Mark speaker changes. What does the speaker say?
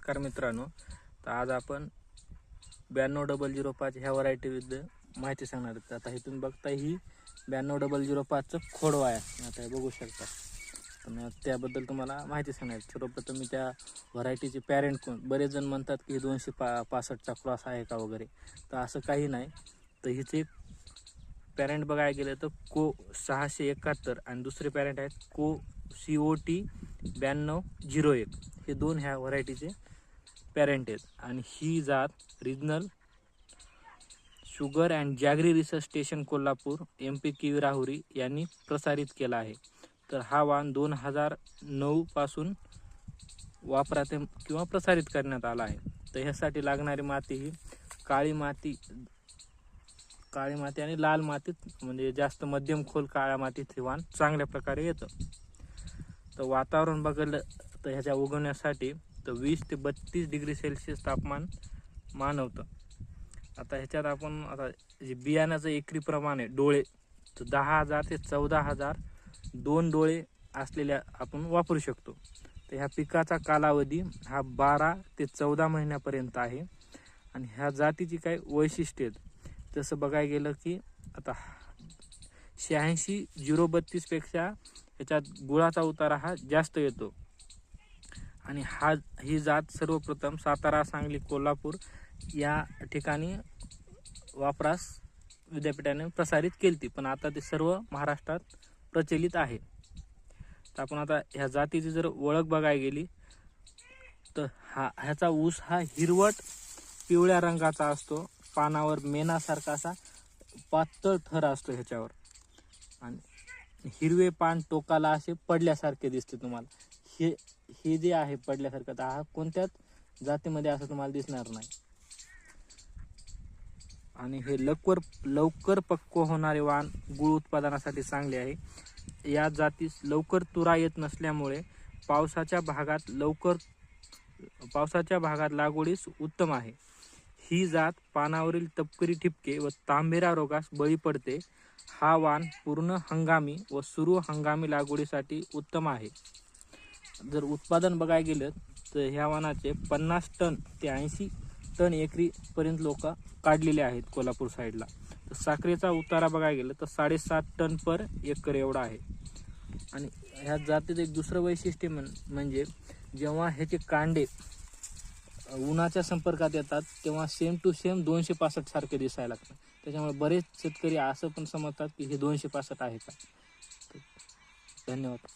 Speaker 1: नमस्कार मित्रांनो. तर आज आपण ब्याण्णव डबल झिरो पाच ह्या व्हरायटीविरुद्ध माहिती सांगणार आहोत. आता इथून बघता ही ब्याण्णव डबल झिरो पाचचं खोडवा आहे आता हे बघू शकता. तर मग त्याबद्दल तुम्हाला माहिती सांगणार सर्वप्रथम मी त्या व्हरायटीचे पॅरेंट कोण? बरेच जण म्हणतात की दोनशे पा पासष्टचा क्रॉस आहे का वगैरे. तर असं काही नाही. तर हिचे पॅरेंट बघायला गेलं तर को सहाशे एकाहत्तर आणि दुसरे पॅरेंट आहेत को सी ओ टी ब्याण्णव झिरो एक. हे दोन ह्या व्हरायटीचे पॅरेंटेज आणि ही जात regional sugar and jaggery research station Kolhapur M P KV Rahuri यांनी प्रसारित केला आहे. तर हा वाण दोन हजार नऊपासून वापरात किंवा प्रसारित करण्यात आला आहे. तर ह्यासाठी लागणारी माती ही काळी माती काळी माती आणि लाल मातीत म्हणजे जास्त मध्यम खोल काळ्या मातीत हे वाण चांगल्या प्रकारे येतं. तर वातावरण बघितलं तर ह्याच्या उगवण्यासाठी तर वीस ते बत्तीस डिग्री सेल्सिअस तापमान मानवतं आता ह्याच्यात आपण आता जे बियाण्याचं एकरी प्रमाण आहे डोळे तर दहा हजार ते चौदा हजार दोन डोळे असलेल्या आपण वापरू शकतो. तर ह्या पिकाचा कालावधी हा बारा ते चौदा महिन्यापर्यंत आहे. आणि ह्या जातीची काही वैशिष्ट्ये आहेत? तसं बघायला गेलं की आता शहाऐंशी झिरो बत्तीसपेक्षा ह्याच्यात गुळाचा उतारा हा जास्त येतो. आणि हा ही जात सर्वप्रथम सातारा सांगली कोल्हापूर या ठिकाणी वापरास विद्यापीठाने प्रसारित केली ती पण आता ते सर्व महाराष्ट्रात प्रचलित आहे. तर आपण आता ह्या जातीची जर ओळख बघायला गेली तर हा ह्याचा ऊस हा हिरवट पिवळ्या रंगाचा असतो. पानावर मेणासारखा असा पातळ थर असतो ह्याच्यावर. आणि हिरवे पान टोकाला असे पडल्यासारखे दिसते तुम्हाला. हे हे जे आहे पडल्यासारखं तर हा कोणत्याच जातीमध्ये असं तुम्हाला दिसणार नाही. आणि हे लवकर लवकर पक्व होणारे वाण गुळ उत्पादनासाठी चांगले आहे. या जातीस लवकर तुरा येत नसल्यामुळे पावसाच्या भागात लवकर पावसाच्या भागात लागवडीस उत्तम आहे. ही जात पानावरील तपकरी ठिपके व तांबेरा रोगास बळी पडते. हा वाण पूर्ण हंगामी व सुरू हंगामी लागवडीसाठी उत्तम आहे. जर उत्पादन बघायला गेलं तर ह्या वाणाचे पन्नास टन ते ऐंशी टन एकरीपर्यंत लोक काढलेले आहेत कोल्हापूर साईडला. तर साखरेचा उतारा बघायला गेलं तर साडेसात टन पर एकर एवढा आहे. आणि ह्या जातीचं एक दुसरं वैशिष्ट्य म्हण म्हणजे जेव्हा ह्याचे कांडे उन्हाच्या संपर्कात येतात तेव्हा सेम टू सेम दोनशे पासष्ट सारखे दिसायला लागतात. त्याच्यामुळे बरेच शेतकरी असं पण समजतात की हे दोनशे पासष्ट आहे का? धन्यवाद.